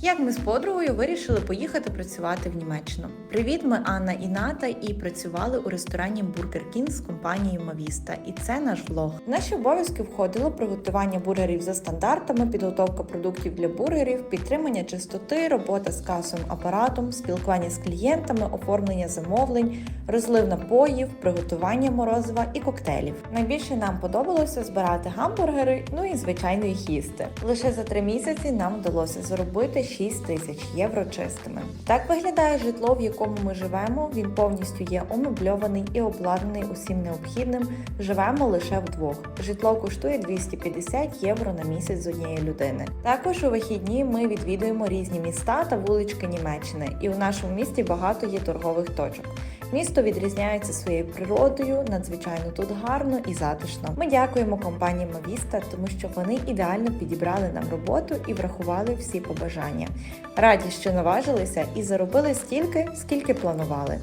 Як ми з подругою вирішили поїхати працювати в Німеччину. Привіт, ми Анна і Ната і працювали у ресторані Burger King з компанією Мавіста. І це наш влог. В наші обов'язки входило приготування бургерів за стандартами, підготовка продуктів для бургерів, підтримання чистоти, робота з касовим апаратом, спілкування з клієнтами, оформлення замовлень, розлив напоїв, приготування морозива і коктейлів. Найбільше нам подобалося збирати гамбургери, ну і звичайно їх їсти. Лише за три місяці нам вдалося заробити 6 тисяч євро чистими. Так виглядає житло, в якому ми живемо. Він повністю є омебльований і обладнаний усім необхідним. Живемо лише вдвох. Житло коштує 250 євро на місяць з однієї людини. Також у вихідні ми відвідуємо різні міста та вулички Німеччини, і у нашому місті багато є торгових точок. Місто відрізняється своєю природою, надзвичайно тут гарно і затишно. Ми дякуємо компанії Мавіста, тому що вони ідеально підібрали нам роботу і врахували всі побажання. Раді, що наважилися і заробили стільки, скільки планували.